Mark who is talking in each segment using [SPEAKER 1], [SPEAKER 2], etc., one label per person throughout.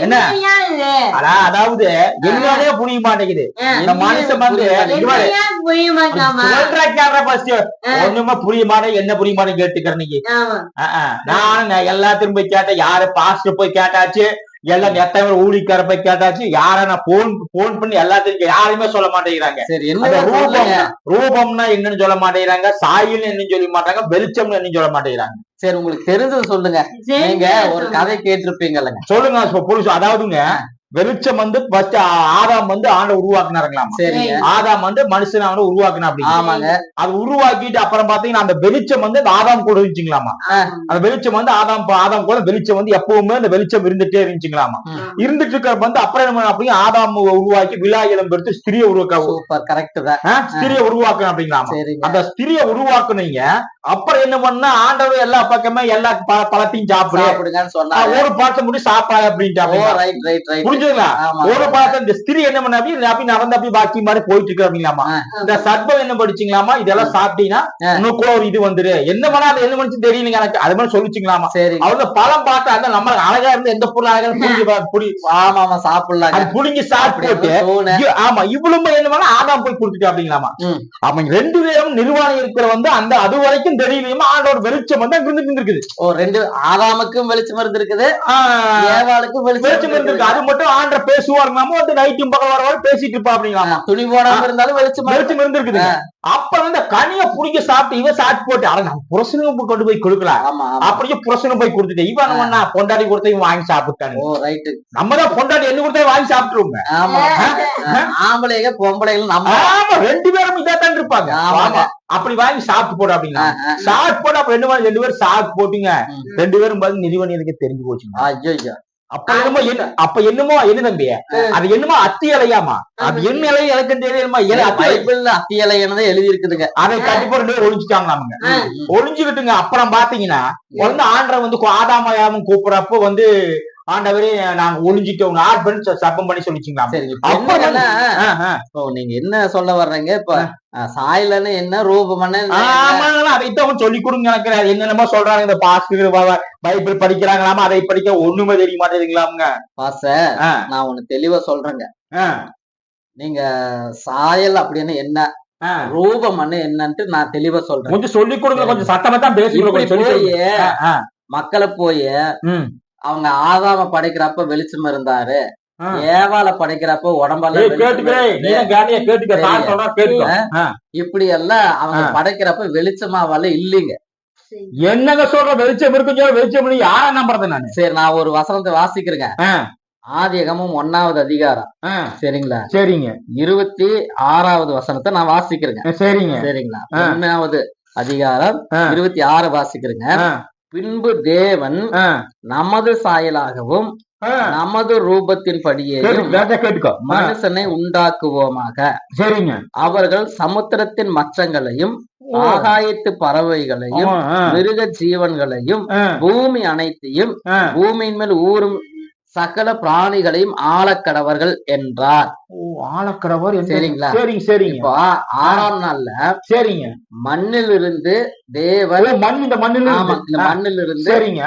[SPEAKER 1] என்ன? அதாவது என்னன்னே புரிய மாட்டேங்குது. இந்த மனுஷன் வந்து. ஒண்ணுமே புரிய மாட்டேன் என்ன புரிய மாட்டேன் கேட்டுக்கிற நீ
[SPEAKER 2] ஆமா.
[SPEAKER 1] நானும் நான் எல்லாத்தையும் போய் கேட்டேன் யாரு பாஸ்டர் போய் கேட்டாச்சு? எல்லாம் எத்தனை ஊழிக்கார போய் கேட்டாச்சு யார நான் போன் போன் பண்ணி எல்லாத்தையும் யாருமே சொல்ல மாட்டேங்கிறாங்க.
[SPEAKER 3] சரி
[SPEAKER 1] அந்த
[SPEAKER 3] என்ன
[SPEAKER 1] ரூபம் ரூபம்னா என்னன்னு சொல்ல மாட்டேங்கிறாங்க சாயில்னு என்னன்னு சொல்ல மாட்டாங்க வெளிச்சம்னு என்னன்னு சொல்ல மாட்டேங்கிறாங்க.
[SPEAKER 3] சரி உங்களுக்கு தெரிஞ்சது சொல்லுங்க. நீங்க ஒரு. கதை கேட்டிருப்பீங்கல்லங்க.
[SPEAKER 1] சொல்லுங்க புருஷ அதாவதுங்க வெளிச்சம் வந்து ஃபர்ஸ்ட் ஆதாம் வந்து ஆண்ட உருவாக்குனாருங்களாமா? ஆதாம் வந்து மனுஷனை வந்து உருவாக்குனா அப்படி.
[SPEAKER 3] ஆமாங்க.
[SPEAKER 1] அது உருவாக்கிட்டு அப்புறம் பாத்தீங்கன்னா அந்த வெளிச்சம் வந்து அந்த ஆதாம் கூட இருந்துச்சுங்களாமா? அந்த வெளிச்சம் வந்து ஆதாம் ஆதாம் கூட வெளிச்சம் வந்து எப்பவுமே அந்த வெளிச்சம் இருந்துட்டே இருந்துச்சுங்களாமா. இருந்துட்டு இருக்கிற வந்து அப்புறம் என்ன பண்ண அப்படியே ஆதாம் உருவாக்கி விழா இளம் பெருத்து ஸ்திரியை உருவாக்க
[SPEAKER 3] சூப்பர் கரெக்ட் தான்.
[SPEAKER 1] ஸ்திரியை உருவாக்கணும் அப்படிங்களாமா? அந்த ஸ்திரியை உருவாக்குனீங்க அப்புறம் என்ன பண்ணா ஆண்டவர் எல்லா பக்கமே எல்லா பழத்தையும் சாப்பிடு.
[SPEAKER 3] சாப்பிடுங்கன்னு
[SPEAKER 1] ஆ,
[SPEAKER 3] சொன்னாங்க
[SPEAKER 1] ஒரு பாட்டை முடி சாப்பாடு அப்படின்ட்டு
[SPEAKER 3] ஓ
[SPEAKER 1] அப்படிங்களா?
[SPEAKER 3] ரைட் ரைட் ரைட்
[SPEAKER 1] புரிஞ்சுங்களா ஒரு பாட்டை இந்த ஸ்திரி என்ன பண்ண அப்படி நடந்து அப்படி பாக்கி மாதிரி போயிட்டு இருக்கு அப்படிங்களாமா. இந்த சர்ப்பம் என்ன படிச்சீங்களாமா? இதெல்லாம் சாப்பிட்டீங்கன்னா. இன்னும் கூட ஒரு இது வந்துரு. என்ன பண்ணா அது என்ன பண்ணுச்சு தெரியலங்க எனக்கு. அது மாதிரி சொல்லிச்சுங்களாமா.
[SPEAKER 3] சரிங்க.
[SPEAKER 1] அவங்க பழம் பார்த்தா அந்த நம்ம அழகா இருந்து எந்த பொருள் அழகா இருந்து புடிஞ்சு பா- புடி.
[SPEAKER 3] ஆமா ஆமா சாப்பிடலாங்க.
[SPEAKER 1] அது சாப்பிட்டு ஆமா இவ்வளவு என்ன பண்ணா ஆதாம் போய் கொடுத்துட்டு அப்படிங்களாமா. அவங்க ரெண்டு பேரும் நிர்வாணம் இருக்கிற வந்து அந்த அது வரைக்கும் தெரியலையுமா ஆண்டோட வெளிச்சம் வந்து அங்க இருந்து இருக்குது.
[SPEAKER 3] ஓ ரெண்டு ஆதாமுக்கும் வெளிச்சம் இருந்திருக்குது. ஏவாளுக்கும் வெளிச்சம்
[SPEAKER 1] வெளிச்சம் இருந்திருக்கு. அது மட்டும் ஆண்ட பேசுவாருங்களாமோ வந்து நைட்டும் பகல் வர வர பேசிட்டு இருப்பா அப்படிங்களாமா
[SPEAKER 3] ஆ, துணி போடாம இருந்தாலும் வெளிச்சம்
[SPEAKER 1] வெளிச்சம் இருந்திருக்குது அப்ப வந்து கனிய புடிங்க சாப்பிட்டு இவன் சாப்பிட்டு போட்டு அட நம்ம புருஷனுக்கு கொண்டு போய் கொடுக்கலாம். அப்படியே புருஷனும் போய் கொடுத்துட்டு இவன் என்ன பொண்டாட்டி கொடுத்த இவன் வாங்கி
[SPEAKER 3] ரைட்டு
[SPEAKER 1] நம்ம தான் பொண்டாட்டி என்ன கொடுத்தா வாங்கி சாப்பிட்டுருவோங்க
[SPEAKER 3] ஆமா. ஆம்பளைங்க பொம்பளைங்க நம்ம
[SPEAKER 1] ஆமா ரெண்டு பேரும் இதான் இருப்பாங்க. ஆமா அப்படி வாங்கி சாப்பிட்டு போட அப்படின்னா. சாப்பிட்டு போட்டு அப்ப ரெண்டு ரெண்டு பேரும் சாப்பிட்டு போட்டுங்க. ரெண்டு பேரும் பார்த்து நிதிவணியதுக்கு தெரிஞ்சு போச்சுங்க. அப்ப என்னமோ என்ன அப்ப என்னமோ என்ன தம்பி அது என்னமோ அத்தி இலையாமா அது என்ன இலை எனக்கு தெரியுமா இலை அத்தி இலை.
[SPEAKER 3] பைபிள்ல அத்தியலைன்னு எழுதி இருக்குதுங்க
[SPEAKER 1] அதை கண்டிப்பா ரெண்டு பேரும்
[SPEAKER 2] ஆ.
[SPEAKER 1] ஒளிஞ்சுக்கிட்டுங்க அப்புறம் பாத்தீங்கன்னா வந்து ஆண்டரை வந்து ஆதாமயாவும் கூப்பிடுறப்போ வந்து ஆண்டவரே நாங்க ஒளிஞ்சிட்டோம். ஆட் பண்ணி சப்பம் பண்ணி சொல்லிச்சுங்களா?
[SPEAKER 3] சரி நீங்க என்ன சொல்ல வர்றீங்க? இப்ப சாயலன்னு என்ன ரூபம்னு
[SPEAKER 1] அதைத்தான் சொல்லி கொடுங்க எனக்கு என்னென்னமோ சொல்றாங்க. இந்த பாஸ்கர் பைபிள் படிக்கிறாங்களாமா. அதை படிக்க ஒண்ணுமே தெரிய மாட்டேங்குங்களாமுங்க
[SPEAKER 3] பாச நான் ஒண்ணு தெளிவா சொல்றேங்க. நீங்க சாயல் அப்படின்னு என்ன
[SPEAKER 1] ஆ.
[SPEAKER 3] ரூபம்னு என்னன்ட்டு நான் தெளிவா சொல்றேன்.
[SPEAKER 1] கொஞ்சம் சொல்லி கொடுங்க. கொஞ்சம் சத்தமா தான் பேசுங்க.
[SPEAKER 3] மக்களை போய். அவங்க ஆதாம படைக்கிறப்ப வெளிச்சம் இருந்தாரு. ஏவால படைக்கிறப்ப உடம்பெல்லாம். இப்படி எல்லாம் அவங்க. படைக்கிறப்ப வெளிச்சமாவால இல்லைங்க.
[SPEAKER 1] என்னங்க சொல்ற? வெளிச்சம் சொல்ல வெளிச்சம் யார நம்புறது நானு?
[SPEAKER 3] சரி நான் ஒரு வசனத்தை வாசிக்கிறேங்க.
[SPEAKER 1] ஆ,
[SPEAKER 3] ஆதியகமும் ஒன்னாவது அதிகாரம். சரிங்களா?
[SPEAKER 1] சரிங்க.
[SPEAKER 3] இருபத்தி ஆறாவது வசனத்தை நான் வாசிக்கிறேங்க.
[SPEAKER 1] சரிங்க.
[SPEAKER 3] சரிங்களா. ஒன்னாவது அதிகாரம். இருபத்தி ஆறு வாசிக்கிறேங்க. பின்பு தேவன் நமது சாயலாகவும். நமது ரூபத்தின்
[SPEAKER 1] கேட்டுக்கோ. ஆ,
[SPEAKER 3] மனுஷனை உண்டாக்குவோமாக.
[SPEAKER 1] சரிங்க.
[SPEAKER 3] அவர்கள் சமுத்திரத்தின் மச்சங்களையும். ஆகாயத்து பறவைகளையும் மிருக ஜீவன்களையும் பூமி அனைத்தையும். பூமியின் மேல் ஊறும் சகல பிராணிகளையும் ஆளக்கடவர்கள் என்றார்
[SPEAKER 1] ஓ, ஆளக்கடவர் எந்த-
[SPEAKER 3] சரிங்களா?
[SPEAKER 1] சரிங்க சரிங்க
[SPEAKER 3] இப்போ ஆறாம் நாள்ல
[SPEAKER 1] சரிங்க
[SPEAKER 3] மண்ணிலிருந்து தேவன்
[SPEAKER 1] ஓ, மண் இந்த மண்ணில்
[SPEAKER 3] ஆமா
[SPEAKER 1] இருந்து.
[SPEAKER 3] இந்த
[SPEAKER 1] சரிங்க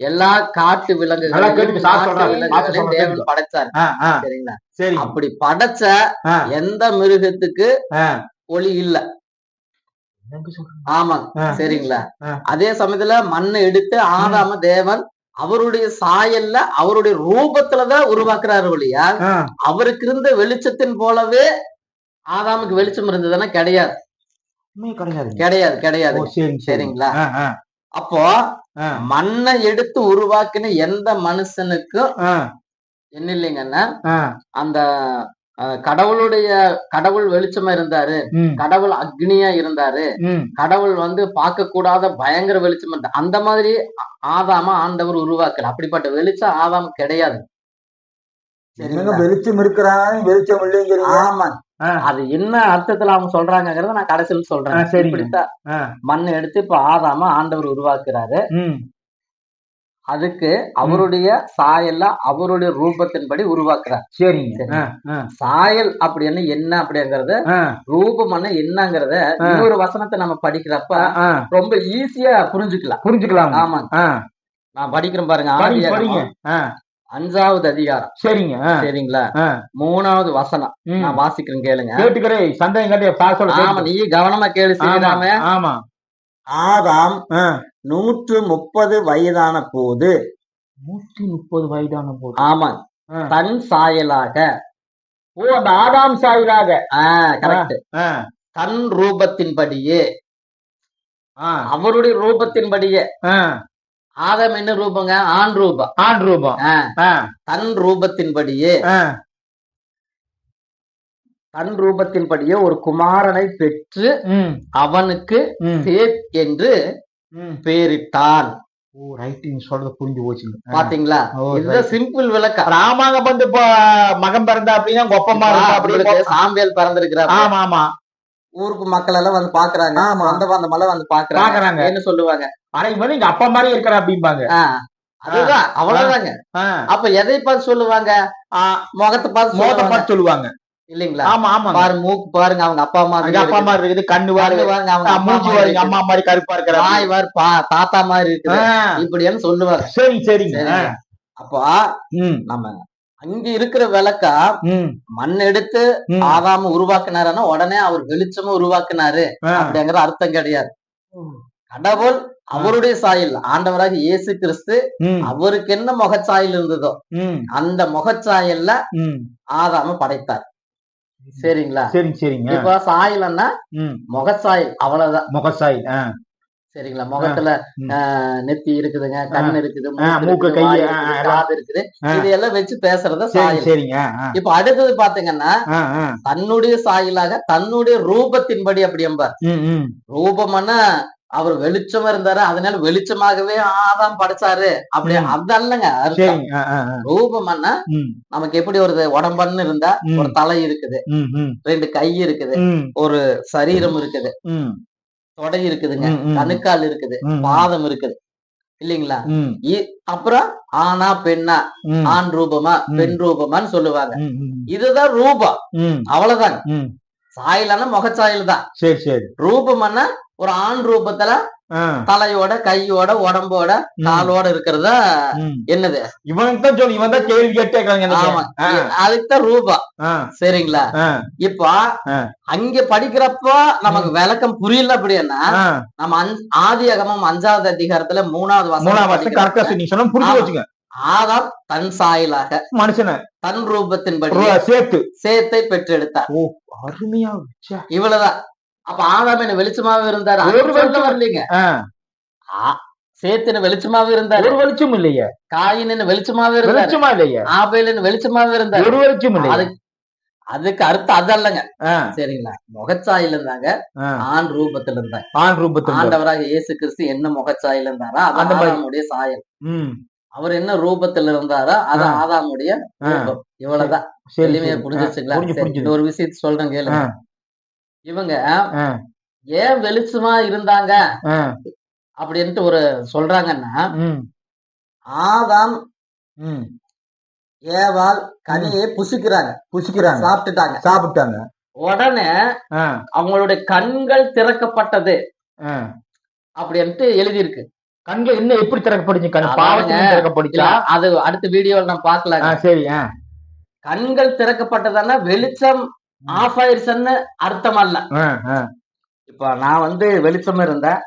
[SPEAKER 3] எல்லா காட்டு விலங்குகளையும் தேவன்
[SPEAKER 1] கேட்டுக்க.
[SPEAKER 3] படைச்சார் சரிங்களா
[SPEAKER 1] சரிங்க
[SPEAKER 3] அப்படி படைச்ச எந்த மிருகத்துக்கு. ஒளி இல்ல? ஆமா. சரிங்களா. அதே சமயத்துல மண்ணை எடுத்து ஆதாம தேவன் அவருடைய சாயல்ல அவருடைய ரூபத்துலதான் உருவாக்குறாரு ஒழியா அவருக்கு இருந்த வெளிச்சத்தின் போலவே ஆதாமுக்கு வெளிச்சம் இருந்ததுன்னா கிடையாது. கிடையாது. கிடையாது சரிங்களா? அப்போ மண்ணை எடுத்து உருவாக்கின எந்த மனுஷனுக்கும் என்ன இல்லைங்கன்னா அந்த கடவுளுடைய கடவுள் வெளிச்சமா இருந்தாரு. கடவுள் அக்னியா இருந்தாரு. கடவுள் வந்து பார்க்க கூடாத பயங்கர வெளிச்சம் இருந்தா- அந்த மாதிரி ஆதாம ஆண்டவர் உருவாக்கல. அப்படிப்பட்ட வெளிச்சம் ஆதாம் கிடையாது?
[SPEAKER 4] வெளிச்சம் இருக்கிறான் வெளிச்சம் இல்லைங்கிறீங்க?
[SPEAKER 3] ஆமா. அது என்ன அர்த்தத்துல அவங்க சொல்றாங்கறத நான் கடைசியில் சொல்றேன். மண்ணை எடுத்து இப்ப ஆதாம ஆண்டவர் உருவாக்குறாரு. அதுக்கு அவருடைய சாயல்ல அவருடைய ரூபத்தின்படி உருவாக்குறார்.
[SPEAKER 1] சரிங்க.
[SPEAKER 3] சாயல் அப்படின்னு என்ன அப்படிங்கறத
[SPEAKER 1] ஆ,
[SPEAKER 3] ரூபம் என்னங்கறத. இன்னொரு வசனத்தை நம்ம படிக்கிறப்ப ரொம்ப ஈஸியா புரிஞ்சுக்கலாம்.
[SPEAKER 1] புரிஞ்சுக்கலாம்
[SPEAKER 3] ஆமா
[SPEAKER 1] ஆ,
[SPEAKER 3] நான் படிக்கிறேன் பாருங்க. அஞ்சாவது அதிகாரம்.
[SPEAKER 1] சரிங்க.
[SPEAKER 3] சரிங்களா. மூணாவது வசனம். நான் வாசிக்கிறேன் கேளுங்க.
[SPEAKER 1] கேட்டுக்கிறேன் சந்தேகம் கட்டி
[SPEAKER 3] நீ கவனமா கேளு
[SPEAKER 1] ஆமா
[SPEAKER 3] ஆதாம். நூற்று முப்பது வயதான போது
[SPEAKER 1] நூத்தி முப்பது வயதான போது.
[SPEAKER 3] ஆமா. தன் சாயலாக
[SPEAKER 1] ஓ அந்த ஆதாம் சாயிலாக.
[SPEAKER 3] கரெக்ட் தன் ரூபத்தின்படியே அவருடைய ரூபத்தின்படியே. ஆதாம் என்ன ரூபங்க? ஆண் ரூபம்.
[SPEAKER 1] ஆண் ரூபம்.
[SPEAKER 3] தன் ரூபத்தின்படியே. தன் ரூபத்தின்படியே ஒரு குமாரனை பெற்று அவனுக்கு சேத் என்று
[SPEAKER 1] ம்.
[SPEAKER 3] பெயரிட்டான்
[SPEAKER 1] ஓ ரைட் நீங்க சொல்றது புரிஞ்சு போச்சுங்க.
[SPEAKER 3] பாத்தீங்களா?
[SPEAKER 1] right.
[SPEAKER 3] சிம்பிள் விளக்கம்.
[SPEAKER 1] ராமாங்க வந்து இப்போ மகன் பிறந்தா அப்படின்னா கொப்பமா இருந்தா அப்படி
[SPEAKER 3] உங்களுக்கு சாம்பியல் பிறந்திருக்கிறார்
[SPEAKER 1] ஆமா ஆமா.
[SPEAKER 3] ஊருக்கு மக்கள் எல்லாம் வந்து பாக்குறாங்க.
[SPEAKER 1] ஆமா.
[SPEAKER 3] சொந்த பந்தம் எல்லாம் வந்து பாக்குறாங்க.
[SPEAKER 1] பாக்குறாங்க.
[SPEAKER 3] என்ன சொல்லுவாங்க?
[SPEAKER 1] இவன் வந்து எங்க அப்பா மாதிரி இருக்கிற அப்படிம்பாங்க.
[SPEAKER 3] அதுதான். அவ்வளவுதாங்க. அப்ப எதை பார்த்து சொல்லுவாங்க? முகத்தை பார்த்து சொல்லுவாங்க.
[SPEAKER 1] பார்த்து சொல்லுவாங்க.
[SPEAKER 3] இல்லீங்களா?
[SPEAKER 1] ஆமா ஆமா
[SPEAKER 3] பாரு மூக்கு பாருங்க அவங்க அப்பா
[SPEAKER 1] எங்க அப்பா மாதிரி இருக்குது கண்ணு. பாருங்க.
[SPEAKER 3] அவங்க
[SPEAKER 1] மூஞ்சி பாருங்க. அம்மா மாதிரி கருப்பா இருக்கிற
[SPEAKER 3] வாய் பாரு பா- தாத்தா மாதிரி இருக்குது.
[SPEAKER 1] ஆ,
[SPEAKER 3] இப்படின்னு சொல்லுவாங்க.
[SPEAKER 1] சரி சரிங்க.
[SPEAKER 3] சரிங்க. அப்போ
[SPEAKER 1] ம்,
[SPEAKER 3] நம்ம அங்க இருக்கிற விளக்கா மண் எடுத்து. ஆதாம உருவாக்குனாருன்னா உடனே அவர் வெளிச்சமும் உருவாக்குனாரு. அப்படிங்கிற அர்த்தம் கிடையாது. கடவுள் அவருடைய சாயல் ஆண்டவராக இயேசு கிறிஸ்து அவருக்கு என்ன முகச்சாயல் இருந்ததோ அந்த முகச்சாயல்ல. ஆதாம படைத்தார். சரிங்களா?
[SPEAKER 1] சரிங்க சரிங்க.
[SPEAKER 3] இப்ப சாயல்னா
[SPEAKER 1] ம்,
[SPEAKER 3] முகச்சாயல் அவ்வளவுதான்.
[SPEAKER 1] முகசாய் ஆ,
[SPEAKER 3] சரிங்களா? முகத்துல நெத்தி இருக்குதுங்க கண் இருக்குது மூக்கு
[SPEAKER 1] கை.
[SPEAKER 3] காது இருக்குது. இதையெல்லாம் வச்சு பேசுறத
[SPEAKER 1] சரி
[SPEAKER 3] சாயல்.
[SPEAKER 1] சரிங்க
[SPEAKER 3] இப்ப அடுத்தது பாத்தீங்கன்னா தன்னுடைய சாயலாக தன்னுடைய ரூபத்தின்படி அப்படி
[SPEAKER 1] ம்,
[SPEAKER 3] ரூபம்னா அவர் வெளிச்சமா இருந்தாரு அதனால வெளிச்சமாகவே ஆதாம் படைச்சாரு. அப்படி. அதல்லங்க ரூபம்னா நமக்கு எப்படி ஒரு உடம்புன்னு இருந்தா. ஒரு தலை இருக்குது. ரெண்டு கை இருக்குது.
[SPEAKER 1] ம்,
[SPEAKER 3] சரீரம் இருக்குது. தொடை இருக்குதுங்க. கணுக்கால் இருக்குது. பாதம் இருக்குது. இல்லைங்களா? அப்புறம் ஆனா பெண்ணா ஆண் ரூபமா. பெண் ரூபமான்னு சொல்லுவாங்க. இதுதான் ரூபம். அவ்வளவுதாங்க. சாயலான முகச்சாயல் தான்.
[SPEAKER 1] சரி சரி.
[SPEAKER 3] ரூபம்னா ஒரு ஆண் ரூபத்துல தலையோட கையோட உடம்போட காலோட இருக்கிறதா. என்னது?
[SPEAKER 1] இவனுக்கு தான் சொல்லு இவன் தான் கேள்வி கேட்டே
[SPEAKER 3] ஆமா. அதுக்குதான் ரூபம்
[SPEAKER 1] ஆ,
[SPEAKER 3] சரிங்களா? இப்போ. அங்க படிக்கிறப்போ நமக்கு விளக்கம் புரியல அப்படின்னா. நம்ம ஆதி அகமம் அஞ்சாவது அதிகாரத்துல மூணாவது படிக்கிறப்ப,
[SPEAKER 1] கரெக்டா சொன்னா புரிஞ்சு. வச்சுங்க
[SPEAKER 3] ஆதாம் தன் சாயலாக
[SPEAKER 1] மனுஷனை.
[SPEAKER 3] தன் ரூபத்தின்படி
[SPEAKER 1] சேர்த்து.
[SPEAKER 3] சேத்தை பெற்றெடுத்தார்.
[SPEAKER 1] ஓ அருமையா.
[SPEAKER 3] இவ்வளவுதான். அப்ப ஆதாம் என்ன வெளிச்சமாவே இருந்தாரு?
[SPEAKER 1] ஒரு
[SPEAKER 3] அது
[SPEAKER 1] வெளிச்சம்
[SPEAKER 3] வரலீங்க. சேத்தின வெளிச்சமாவே இருந்தாரு?
[SPEAKER 1] ஒரு வெளிச்சம் இல்லையே.
[SPEAKER 3] காயின் என்ன வெளிச்சமாவே இருந்தாரு?
[SPEAKER 1] வெளிச்சமா இல்லையே.
[SPEAKER 3] ஆபேல் என்ன வெளிச்சமாவே இருந்தாரு?
[SPEAKER 1] ஒரு வெளிச்சம் இல்லையே.
[SPEAKER 3] அதுக்கு அதுக்கு அர்த்தம் அதல்லங்க. சரிங்களா? முகச்சாயில இருந்தாங்க. ஆண் ரூபத்துல இருந்தாங்க
[SPEAKER 1] ஆண் ரூபத்தில்
[SPEAKER 3] ஆண்டவராக இயேசு கிறிஸ்து என்ன முகச்சாயில இருந்தாரோ அது
[SPEAKER 1] அந்த.
[SPEAKER 3] ஆதாமுடைய சாயல்.
[SPEAKER 1] ம்.
[SPEAKER 3] அவர் என்ன ரூபத்துல இருந்தாரோ அது. ஆதாமுடைய இவ்வளவுதான். எளிமையா. புரிஞ்சிச்சுங்களா? ஒரு விஷயத்த சொல்றேன் கேளுங்க. இவங்க ஏன் வெளிச்சமா இருந்தாங்க? அப்படின்ட்டு ஒரு சொல்றாங்கன்னா ஆதாம்
[SPEAKER 1] ம்.
[SPEAKER 3] ஏவாள் கனியை புசிக்கிறாங்க.
[SPEAKER 1] புசிக்கிறாங்க.
[SPEAKER 3] சாப்பிட்டுட்டாங்க.
[SPEAKER 1] சாப்பிட்டாங்க.
[SPEAKER 3] உடனே அவங்களுடைய கண்கள் திறக்கப்பட்டது. அப்படின்ட்டு எழுதியிருக்கு.
[SPEAKER 1] கண்கள் என்ன எப்படி திறக்கப்படுச்சு திறக்கப்படுச்சா
[SPEAKER 3] அது அடுத்த வீடியோல நம்ம பாக்கலாம்
[SPEAKER 1] சரி
[SPEAKER 3] கண்கள் திறக்கப்பட்டதானா வெளிச்சம் ஆஃப் ஆயிருச்சுன்னு அர்த்தம் அல்ல. இப்ப நான் வந்து வெளிச்சம் இருந்தேன்.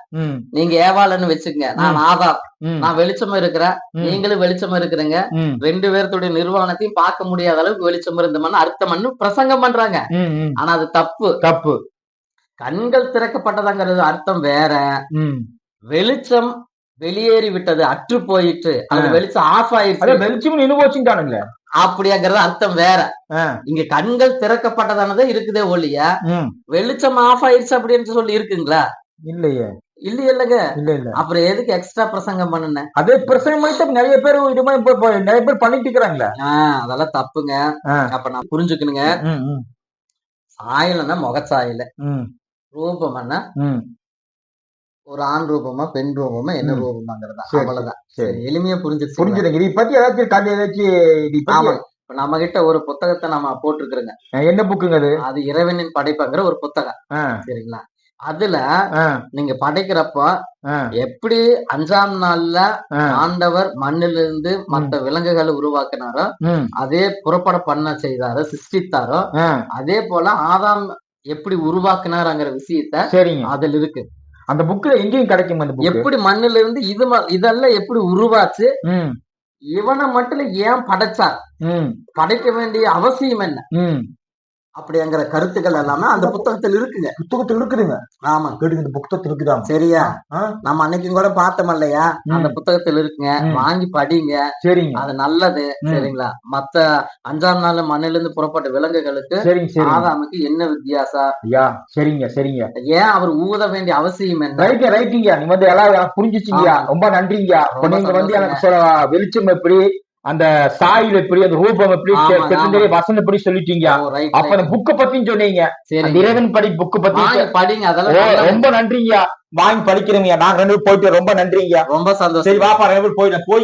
[SPEAKER 3] நீங்க ஏவாளன்னு வச்சுக்கங்க. நான் ஆதார் நான் வெளிச்சம் இருக்கிறேன். நீங்களும் வெளிச்சம் இருக்கிறீங்க. ரெண்டு பேர்த்துடைய நிர்வாணத்தையும் பார்க்க முடியாத அளவுக்கு வெளிச்சம் இருந்தோம்னு அர்த்தம்னு பிரசங்கம் பண்றாங்க. ஆனா அது தப்பு.
[SPEAKER 1] தப்பு.
[SPEAKER 3] கண்கள் திறக்கப்பட்டதாங்கிறது அர்த்தம் வேற. வெளிச்சம் வெளியேறி விட்டது அற்று போயிட்டு அது
[SPEAKER 1] ஆ.
[SPEAKER 3] வெளிச்சம் ஆஃப் ஆயிடுச்சு.
[SPEAKER 1] வெளிச்சம் நின்று போச்சுட்டானுங்களே
[SPEAKER 3] அப்படிங்கிறது அர்த்தம் வேற. இங்க கண்கள் திறக்கப்பட்டதானது இருக்குதே ஒழிய. வெளிச்சம் ஆஃப் ஆயிடுச்சு அப்படின்னு சொல்லி இருக்குங்களா?
[SPEAKER 1] இல்லையே.
[SPEAKER 3] இல்லையே இல்லங்க.
[SPEAKER 1] இல்ல இல்ல.
[SPEAKER 3] அப்புறம் எதுக்கு எக்ஸ்ட்ரா பிரசங்கம் பண்ணுனேன்
[SPEAKER 1] அதே பண்ணிட்டு நிறைய பேர் இது மாதிரி நிறைய பேர் பண்ணிட்டு இருக்கிறாங்களே.
[SPEAKER 3] அதெல்லாம் தப்புங்க. அப்ப நான் புரிஞ்சுக்கணுங்க.
[SPEAKER 1] ம், ம்,
[SPEAKER 3] சாயல்னா முகச்சாயல் ரூபம்னா. ஒரு ஆண் ரூபமா பெண் ரூபமா என்ன. ரூபமாங்கிறதா? அவ்வளவுதான். எளிமையா புரிஞ்சிருச்சு
[SPEAKER 1] புரிஞ்சுதுங்க இதை பத்தி ஏதாச்சும் கதை ஏதாச்சும்
[SPEAKER 3] ஆமா. இப்ப நம்ம கிட்ட ஒரு புத்தகத்தை நம்ம போட்டிருக்கிறோங்க.
[SPEAKER 1] என்ன புக்குங்க அது?
[SPEAKER 3] அது இறைவனின் படைப்புங்கிற ஒரு புத்தகம். சரிங்களா? அதுல நீங்க படைக்கிறப்ப எப்படி அஞ்சாம் நாள்ல ஆண்டவர் மண்ணிலிருந்து மற்ற விலங்குகளை உருவாக்கினாரோ அதே புறப்பட பண்ண செய்தாரோ சிருஷ்டித்தாரோ அதே போல ஆதாம் எப்படி உருவாக்கினாருங்கிற விஷயத்த
[SPEAKER 1] சரிங்க.
[SPEAKER 3] அதுல இருக்கு.
[SPEAKER 1] அந்த புக்ல எங்கேயும் கிடைக்கும் அந்த
[SPEAKER 3] எப்படி மண்ணுல இருந்து இது இதெல்லாம் எப்படி உருவாச்சு? இவனை மட்டும் ஏன் படைச்சார்
[SPEAKER 1] ம்.
[SPEAKER 3] படைக்க வேண்டிய அவசியம் என்ன? அப்படிங்கிற கருத்துக்கள் எல்லாமே அந்த புத்தகத்தில் இருக்குங்க.
[SPEAKER 4] புத்தகத்தில் இருக்குதுங்க.
[SPEAKER 3] ஆமா.
[SPEAKER 4] கேட்டுங்க இந்த புத்தகத்தில் இருக்குதாம்.
[SPEAKER 3] சரியா? நம்ம அன்னைக்கும் கூட பார்த்தோம் இல்லையா. அந்த புத்தகத்தில் இருக்குங்க. வாங்கி படிங்க.
[SPEAKER 1] சரிங்க.
[SPEAKER 3] அது நல்லது. சரிங்களா? மத்த அஞ்சாம் நாள் மண்ணில இருந்து புறப்பட்ட விலங்குகளுக்கு ஆதாமுக்கு என்ன வித்தியாசம்?
[SPEAKER 1] ஐயா சரிங்க சரிங்க.
[SPEAKER 3] ஏன் அவர் ஊத வேண்டிய அவசியம் என்ன?
[SPEAKER 1] ரைட் ரைட்டுங்க நீ வந்து எல்லாம்
[SPEAKER 3] ஆமா.
[SPEAKER 1] ரொம்ப நீங்க வந்து. எனக்கு வெளிச்சம் எப்படி? அந்த சாயில் எப்படி அந்த ரூபம் எப்படி வசனம் எப்படி சொல்லிட்டீங்க. அப்ப அந்த. புக்க பத்தியும் சொன்னீங்க. இறைவன் படி புக்கு பத்தி
[SPEAKER 3] படிங்க. அதெல்லாம்
[SPEAKER 1] ரொம்ப நன்றிங்கய்யா. வாங்கி படிக்கிறேங்க நாங்க ரெண்டு போயிட்டு ரொம்ப நன்றிங்கய்யா.
[SPEAKER 3] ரொம்ப சந்தோஷம்.
[SPEAKER 1] சரி வாப்பா ரெண்டு போயிட்டு போய்